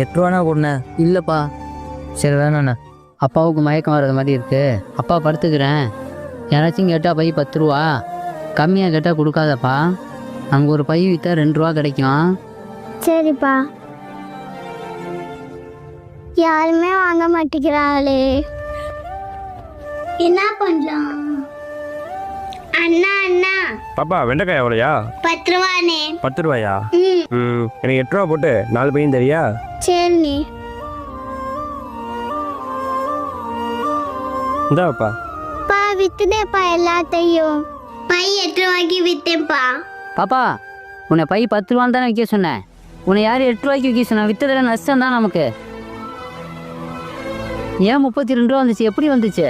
எட்டு ரூபானா கொடுண்ணே இல்லைப்பா. சரி வேணாண்ணே அப்பாவுக்கு மயக்கம் வர்றது மாதிரி இருக்கு. அப்பா படுத்துக்கிறேன். யாராச்சும் கேட்டால் பை பத்து ரூபா. கம்மியாக கேட்டால் கொடுக்காதப்பா. அங்கே ஒரு பை விற்றா ரெண்டு ரூபா கிடைக்கும். சரிப்பா. யாருமே வாங்க மாட்டேங்கிறாளே. என்ன பண்ணலாம்? பாப்பா வெண்டைக்காய் எவ்வளோயா? பத்து ரூபானே பத்து ரூபாயா ம். ம் எனக்கு எட்டு ரூபா போட்டு நாலு பையன் தெரியா? சரிண்ணே. இந்தாப்பா பா வித்துனேப்பா எல்லாத்தையும். பை எட்டு ரூபாய்க்கு வித்தேன்ப்பா. பாப்பா உன்னை பை பத்து ரூபான்னு தானே விற்க சொன்னேன். உன்னை யார் எட்டு ரூபாய்க்கு விற்க சொன்னேன் விற்றதில் நஷ்டம் தான் நமக்கு. ஏன் முப்பத்தி ரெண்டு ரூபா வந்துச்சு? எப்படி வந்துச்சு?